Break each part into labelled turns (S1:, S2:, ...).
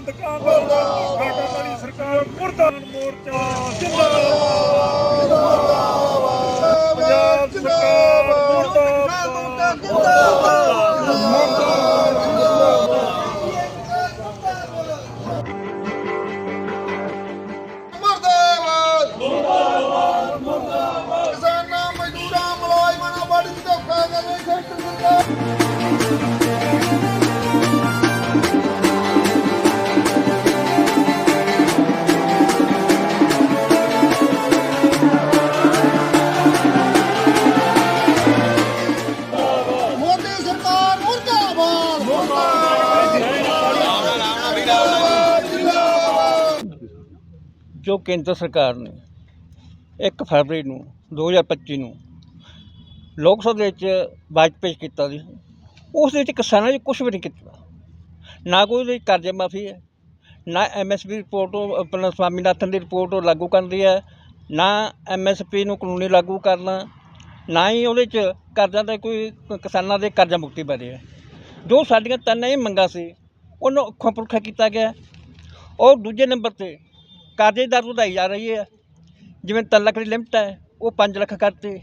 S1: ਬੰਦ ਕਾਂਗਰਸ ਘਾਟਾ ਵਾਲੀ ਸਰਕਾਰ ਮੁਰਦਾਬਾਦ ਮੋਰਚਾ ਜਿੰਦਾਬਾਦ। ਪੰਜਾਬ ਸਰਕਾਰ ਮੁਰਦਾਬਾਦ।
S2: ਮੁਰਦਾਬਾਦ।
S3: ਜੋ ਕੇਂਦਰ ਸਰਕਾਰ ਨੇ 1 ਫਰਵਰੀ ਨੂੰ 2025 ਨੂੰ ਲੋਕ ਸਭਾ ਵਿੱਚ ਬਜਟ ਪੇਸ਼ ਕੀਤਾ ਸੀ, ਉਸ ਵਿੱਚ ਕਿਸਾਨਾਂ ਦੀ ਕੁਝ ਵੀ ਨਹੀਂ ਕੀਤਾ। ਨਾ ਕੋਈ ਉਹਦੀ ਕਰਜ਼ੇ ਮਾਫੀ ਹੈ, ਨਾ ਐਮਐਸਪੀ ਰਿਪੋਰਟ ਉਹ ਆਪਣਾ ਸਵਾਮੀਨਾਥਨ ਦੀ ਰਿਪੋਰਟ ਉਹ ਲਾਗੂ ਕਰਦੀ ਹੈ, ਨਾ ਐਮਐਸਪੀ ਨੂੰ ਕਾਨੂੰਨੀ ਲਾਗੂ ਕਰਨਾ, ਨਾ ਹੀ ਉਹਦੇ 'ਚ ਕਰਜ਼ਾ ਦਾ ਕੋਈ ਕਿਸਾਨਾਂ ਦੇ ਕਰਜ਼ਾ ਮੁਕਤੀ ਬਾਰੇ ਹੈ। ਜੋ ਸਾਡੀਆਂ ਤਿੰਨ ਇਹ ਮੰਗਾਂ ਸੀ, ਉਹਨੂੰ ਅੱਖੋਂ ਪੁਰਖਾ ਕੀਤਾ ਗਿਆ। ਔਰ ਦੂਜੇ ਨੰਬਰ ਤੇ ਕਰਜ਼ੇ ਦਰ ਵਧਾਈ ਜਾ ਰਹੀ ਹੈ। ਜਿਵੇਂ 3 ਲੱਖ ਦੀ ਲਿਮਟ ਹੈ, ਉਹ 5 ਲੱਖ ਕਰਤੇ।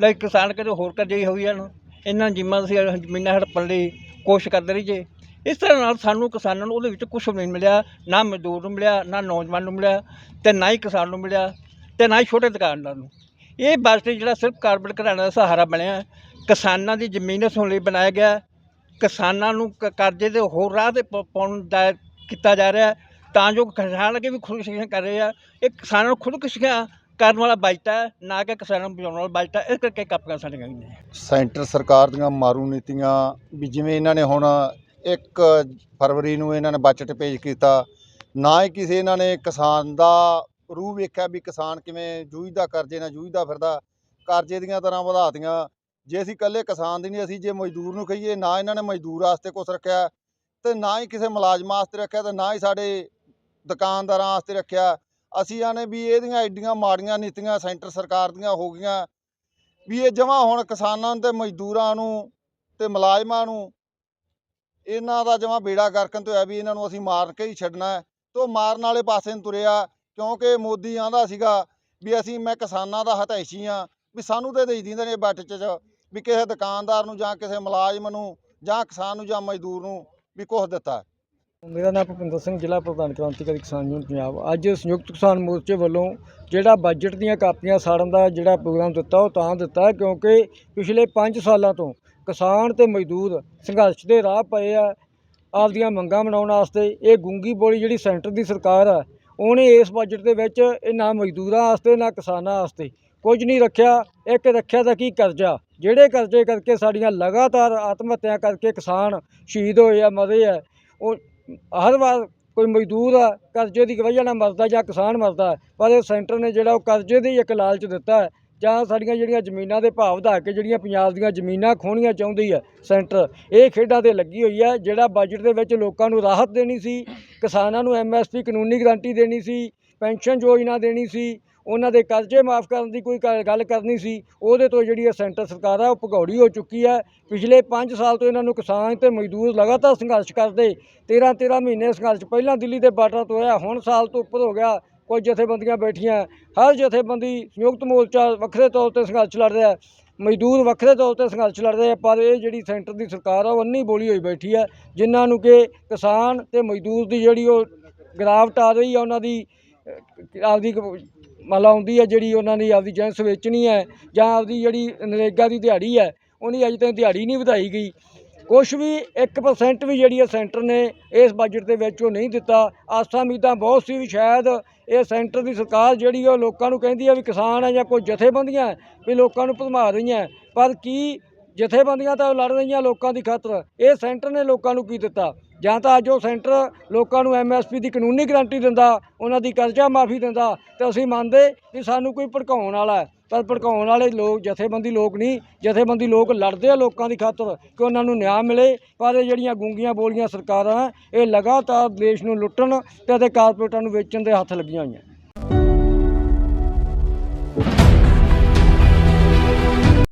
S3: ਲੈ ਕਿਸਾਨ ਕਦੇ ਹੋਰ ਕਰਜ਼ੇ ਹੋਈ ਜਾਣ ਇਹਨਾਂ ਜਿੰਮਾਂ ਅਸੀਂ ਜ਼ਮੀਨਾਂ ਹੜਪਣ ਲਈ ਕੋਸ਼ਿਸ਼ ਕਰਦੇ ਰਹੀ ਜੇ ਇਸ ਤਰ੍ਹਾਂ ਨਾਲ ਸਾਨੂੰ ਕਿਸਾਨਾਂ ਨੂੰ ਉਹਦੇ ਵਿੱਚ ਕੁਝ ਨਹੀਂ ਮਿਲਿਆ। ਨਾ ਮਜ਼ਦੂਰ ਨੂੰ ਮਿਲਿਆ, ਨਾ ਨੌਜਵਾਨ ਨੂੰ ਮਿਲਿਆ ਤੇ ਨਾ ਹੀ ਕਿਸਾਨ ਨੂੰ ਮਿਲਿਆ ਤੇ ਨਾ ਹੀ ਛੋਟੇ ਦੁਕਾਨਦਾਰ ਨੂੰ। ਇਹ ਬਜਟ ਜਿਹੜਾ ਸਿਰਫ ਕਾਰਪੋਰੇਟ ਘਰਾਣਿਆਂ ਦਾ ਸਹਾਰਾ ਬਣਿਆ। ਕਿਸਾਨਾਂ ਦੀ ਜ਼ਮੀਨ ਸੁਣ ਲਈ ਬਣਾਇਆ ਗਿਆ। ਕਿਸਾਨਾਂ ਨੂੰ ਕ- ਕਰਜ਼ੇ ਦੇ ਹੋਰ ਰਾਹ ਤੇ ਪ- ਪਾਉਣ ਦਾ ਕੀਤਾ ਜਾ ਰਿਹਾ। ਤਾਂ ਜੋ ਕਿਸਾਨ ਅੱਗੇ ਵੀ ਖੁਦਕੁਸ਼ੀਆਂ ਕਰ ਰਹੇ ਆ। ਇਹ ਕਿਸਾਨਾਂ ਨੂੰ ਖੁਦਕੁਸ਼ੀਆਂ ਕਰਨ ਵਾਲਾ ਬਜਟ ਹੈ, ਨਾ ਕਿ ਕਿਸਾਨਾਂ ਨੂੰ ਬਚਾਉਣ ਵਾਲਾ ਬਜਟ ਹੈ। ਇਸ ਕਰਕੇ ਕਾਪੀਆਂ ਸਾਡੀਆਂ ਗਈਆਂ
S2: ਸੈਂਟਰ ਸਰਕਾਰ ਦੀਆਂ ਮਾਰੂ ਨੀਤੀਆਂ ਵੀ ਜਿਵੇਂ ਇਹਨਾਂ ਨੇ ਹੁਣ 1 ਫਰਵਰੀ ਨੂੰ ਇਹਨਾਂ ਨੇ ਬਜਟ ਪੇਸ਼ ਕੀਤਾ, ਨਾ ਹੀ ਕਿਸੇ ਇਹਨਾਂ ਨੇ ਕਿਸਾਨ ਦਾ ਰੂਹ ਵੇਖਿਆ ਵੀ ਕਿਸਾਨ ਕਿਵੇਂ ਜੂਝਦਾ ਕਰਜ਼ੇ ਨਾਲ ਜੂਝਦਾ ਫਿਰਦਾ, ਕਰਜ਼ੇ ਦੀਆਂ ਤਰ੍ਹਾਂ ਵਧਾਤੀਆਂ। ਜੇ ਅਸੀਂ ਇਕੱਲੇ ਕਿਸਾਨ ਦੀ ਨਹੀਂ, ਅਸੀਂ ਜੇ ਮਜ਼ਦੂਰ ਨੂੰ ਕਹੀਏ, ਨਾ ਇਹਨਾਂ ਨੇ ਮਜ਼ਦੂਰ ਵਾਸਤੇ ਕੁਛ ਰੱਖਿਆ ਤੇ ਨਾ ਹੀ ਕਿਸੇ ਮੁਲਾਜ਼ਮ ਵਾਸਤੇ ਰੱਖਿਆ ਤੇ ਨਾ ਹੀ ਸਾਡੇ ਦੁਕਾਨਦਾਰਾਂ ਵਾਸਤੇ ਰੱਖਿਆ। ਅਸੀਂ ਆਨੇ ਵੀ ਇਹਦੀਆਂ ਐਡੀਆਂ ਮਾੜੀਆਂ ਨੀਤੀਆਂ ਸੈਂਟਰ ਸਰਕਾਰ ਦੀਆਂ ਹੋ ਗਈਆਂ ਵੀ ਇਹ ਜਮਾਂ ਹੁਣ ਕਿਸਾਨਾਂ ਤੇ ਮਜ਼ਦੂਰਾਂ ਨੂੰ ਤੇ ਮੁਲਾਜ਼ਮਾਂ ਨੂੰ ਇਹਨਾਂ ਦਾ ਜਮਾਂ ਬੇੜਾ ਗਰਕਨ ਤੋਂ ਹੈ ਵੀ ਇਹਨਾਂ ਨੂੰ ਅਸੀਂ ਮਾਰ ਕੇ ਹੀ ਛੱਡਣਾ ਹੈ। ਉਹ ਮਾਰਨ ਵਾਲੇ ਪਾਸੇ ਨੂੰ ਤੁਰਿਆ ਕਿਉਂਕਿ ਮੋਦੀ ਆਂਦਾ ਸੀਗਾ ਵੀ ਅਸੀਂ, ਮੈਂ ਕਿਸਾਨਾਂ ਦਾ ਹਤੈਸ਼ੀ ਆ ਵੀ ਸਾਨੂੰ ਤੇ ਦੇ ਦਿੰਦੇ ਨੇ ਬੱਟ ਚ ਚ ਵੀ ਕਿਸੇ ਦੁਕਾਨਦਾਰ ਨੂੰ ਜਾਂ ਕਿਸੇ ਮੁਲਾਜ਼ਮ ਨੂੰ ਜਾਂ ਕਿਸਾਨ ਨੂੰ ਜਾਂ ਮਜ਼ਦੂਰ ਨੂੰ ਵੀ ਕੁਛ ਦਿੱਤਾ।
S4: ਮੇਰਾ ਨਾਮ ਭੁਪਿੰਦਰ ਸਿੰਘ, ਜ਼ਿਲ੍ਹਾ ਪ੍ਰਧਾਨ ਕ੍ਰਾਂਤੀਕਾਰੀ ਕਿਸਾਨ ਯੂਨੀਅਨ ਪੰਜਾਬ। ਅੱਜ ਸੰਯੁਕਤ ਕਿਸਾਨ ਮੋਰਚੇ ਵੱਲੋਂ ਜਿਹੜਾ ਬਜਟ ਦੀਆਂ ਕਾਪੀਆਂ ਸਾੜਨ ਦਾ ਜਿਹੜਾ ਪ੍ਰੋਗਰਾਮ ਦਿੱਤਾ, ਉਹ ਤਾਂ ਦਿੱਤਾ ਕਿਉਂਕਿ ਪਿਛਲੇ 5 ਸਾਲਾਂ ਤੋਂ ਕਿਸਾਨ ਤੇ ਮਜ਼ਦੂਰ ਸੰਘਰਸ਼ ਦੇ ਰਾਹ ਪਏ ਆ, ਆਪਦੀਆਂ ਮੰਗਾਂ ਮਨਾਉਣ ਵਾਸਤੇ। ਇਹ ਗੁੰਗੀ ਬੋਲੀ ਜਿਹੜੀ ਸੈਂਟਰ ਦੀ ਸਰਕਾਰ ਆ, ਉਹਨੇ ਇਸ ਬਜਟ ਦੇ ਵਿੱਚ ਇਹ ਨਾ ਮਜ਼ਦੂਰਾਂ ਵਾਸਤੇ, ਨਾ ਕਿਸਾਨਾਂ ਵਾਸਤੇ ਕੁਝ ਨਹੀਂ ਰੱਖਿਆ। ਇੱਕ ਰੱਖਿਆ ਤਾਂ ਕੀ ਕਰਜ਼ਾ? ਜਿਹੜੇ ਕਰਜ਼ੇ ਕਰਕੇ ਸਾਡੀਆਂ ਲਗਾਤਾਰ ਆਤਮ ਹੱਤਿਆ ਕਰਕੇ ਕਿਸਾਨ ਸ਼ਹੀਦ ਹੋਏ ਆ, ਮਰੇ ਆ, ਉਹ ਹਰ ਵਾਰ ਕੋਈ ਮਜ਼ਦੂਰ ਆ, ਕਰਜ਼ੇ ਦੀ ਵਜ੍ਹਾ ਨਾਲ ਮਰਦਾ ਜਾਂ ਕਿਸਾਨ ਮਰਦਾ, ਪਰ ਇਹ ਸੈਂਟਰ ਨੇ ਜਿਹੜਾ ਉਹ ਕਰਜ਼ੇ ਦੀ ਇੱਕ ਲਾਲਚ ਦਿੱਤਾ ਹੈ। ਜਾਂ ਸਾਡੀਆਂ ਜਿਹੜੀਆਂ ਜ਼ਮੀਨਾਂ ਦੇ ਭਾਅ ਵਧਾ ਕੇ ਜਿਹੜੀਆਂ ਪੰਜਾਬ ਦੀਆਂ ਜ਼ਮੀਨਾਂ ਖੋਣੀਆਂ ਚਾਹੁੰਦੀ ਹੈ ਸੈਂਟਰ, ਇਹ ਖੇਡਾਂ ਤੇ ਲੱਗੀ ਹੋਈ ਹੈ, ਜਿਹੜਾ ਬਜਟ ਦੇ ਵਿੱਚ ਲੋਕਾਂ ਨੂੰ ਰਾਹਤ ਦੇਣੀ ਸੀ, ਕਿਸਾਨਾਂ ਨੂੰ ਐਮਐਸਪੀ ਕਾਨੂੰਨੀ ਗਰੰਟੀ ਦੇਣੀ ਸੀ, ਪੈਨਸ਼ਨ ਯੋਜਨਾ ਦੇਣੀ ਸੀ ਉਹਨਾਂ ਦੇ ਕਰਜ਼ੇ ਮਾਫ ਕਰਨ ਦੀ ਕੋਈ ਗ- ਗੱਲ ਕਰਨੀ ਸੀ। ਉਹਦੇ ਤੋਂ ਜਿਹੜੀ ਇਹ ਸੈਂਟਰ ਸਰਕਾਰ ਆ ਉਹ ਭਗੌੜੀ ਹੋ ਚੁੱਕੀ ਹੈ ਪਿਛਲੇ 5 ਸਾਲ ਤੋਂ ਇਹਨਾਂ ਨੂੰ ਕਿਸਾਨ ਤੇ ਮਜ਼ਦੂਰ ਲਗਾਤਾਰ ਸੰਘਰਸ਼ ਕਰਦੇ। 13 13 ਮਹੀਨੇ ਸੰਘਰਸ਼ ਪਹਿਲਾਂ ਦਿੱਲੀ ਦੇ ਬਾਰਡਰ ਤੋਂ ਹੋਇਆ ਹੁਣ ਸਾਲ ਤੋਂ ਉੱਪਰ ਹੋ ਗਿਆ ਕੋਈ ਜਥੇਬੰਦੀਆਂ ਬੈਠੀਆਂ। ਹਰ ਜਥੇਬੰਦੀ ਸੰਯੁਕਤ ਮੋਰਚਾ ਵੱਖਰੇ ਤੌਰ ਤੇ ਸੰਘਰਸ਼ ਲੜ ਰਿਹਾ ਮਜ਼ਦੂਰ ਵੱਖਰੇ ਤੌਰ ਤੇ ਸੰਘਰਸ਼ ਲੜ ਰਹੇ ਆ ਪਰ ਇਹ ਜਿਹੜੀ ਸੈਂਟਰ ਦੀ ਸਰਕਾਰ ਆ ਉਹ ਅੰਨੀ ਬੋਲੀ ਹੋਈ ਬੈਠੀ ਹੈ ਜਿਨ੍ਹਾਂ ਨੂੰ ਕਿ ਕਿਸਾਨ ਤੇ ਮਜ਼ਦੂਰ ਦੀ ਜਿਹੜੀ ਉਹ ਗਿਰਾਵਟ ਆ ਰਹੀ ਆ ਉਹਨਾਂ ਦੀ ਅਹ, ਆਪਦੀ ਮਤਲਬ ਆਉਂਦੀ ਹੈ ਜਿਹੜੀ ਉਹਨਾਂ ਦੀ ਆਪਦੀ ਜਿਣਸ ਵੇਚਣੀ ਹੈ ਜਾਂ ਆਪਦੀ ਜਿਹੜੀ ਨਰੇਗਾ ਦੀ ਦਿਹਾੜੀ ਹੈ, ਉਹਦੀ ਅਜੇ ਤੱਕ ਦਿਹਾੜੀ ਨਹੀਂ ਵਧਾਈ ਗਈ। ਕੁਛ ਵੀ 1% ਵੀ ਜਿਹੜੀ ਹੈ ਸੈਂਟਰ ਨੇ ਇਸ ਬਜਟ ਦੇ ਵਿੱਚ ਉਹ ਨਹੀਂ ਦਿੱਤਾ। ਆਸਾਂ ਉਮੀਦਾਂ ਬਹੁਤ ਸੀ ਵੀ ਸ਼ਾਇਦ ਇਹ ਸੈਂਟਰ ਦੀ ਸਰਕਾਰ ਜਿਹੜੀ ਉਹ ਲੋਕਾਂ ਨੂੰ ਕਹਿੰਦੀ ਹੈ ਵੀ ਕਿਸਾਨ ਹੈ ਜਾਂ ਕੋਈ ਜਥੇਬੰਦੀਆਂ ਵੀ ਲੋਕਾਂ ਨੂੰ ਭਰਮਾ ਰਹੀਆਂ। ਪਰ ਕੀ ਜਥੇਬੰਦੀਆਂ ਤਾਂ ਲੜ ਰਹੀਆਂ ਲੋਕਾਂ ਦੀ ਖਾਤਰ। ਇਹ ਸੈਂਟਰ ਨੇ ਲੋਕਾਂ ਨੂੰ ਕੀ ਦਿੱਤਾ? ਜਾਂ ਤਾਂ ਅੱਜ ਉਹ ਸੈਂਟਰ ਲੋਕਾਂ ਨੂੰ ਐਮਐਸਪੀ ਦੀ ਕਾਨੂੰਨੀ ਗਰੰਟੀ ਦਿੰਦਾ, ਉਹਨਾਂ ਦੀ ਕਰਜ਼ਾ ਮਾਫੀ ਦਿੰਦਾ, ਤੇ ਅਸੀਂ ਮੰਨਦੇ ਕਿ ਸਾਨੂੰ ਕੋਈ ਭੜਕਾਉਣ ਵਾਲਾ ਹੈ। ਪਰ ਭੜਕਾਉਣ ਵਾਲੇ ਲੋਕ, ਜਥੇਬੰਦੀ ਲੋਕ ਨਹੀਂ, ਜਥੇਬੰਦੀ ਲੋਕ ਲੜਦੇ ਆ ਲੋਕਾਂ ਦੀ ਖਾਤਰ ਕਿ ਉਹਨਾਂ ਨੂੰ ਨਿਆਂ ਮਿਲੇ। ਪਰ ਇਹ ਜਿਹੜੀਆਂ ਗੂੰਗੀਆਂ ਬੋਲੀਆਂ ਸਰਕਾਰਾਂ, ਇਹ ਲਗਾਤਾਰ ਦੇਸ਼ ਨੂੰ ਲੁੱਟਣ ਤੇ ਅਤੇ ਕਾਰਪੋਰੇਟਾਂ ਨੂੰ ਵੇਚਣ ਦੇ ਹੱਥ ਲੱਗੀਆਂ ਹੋਈਆਂ।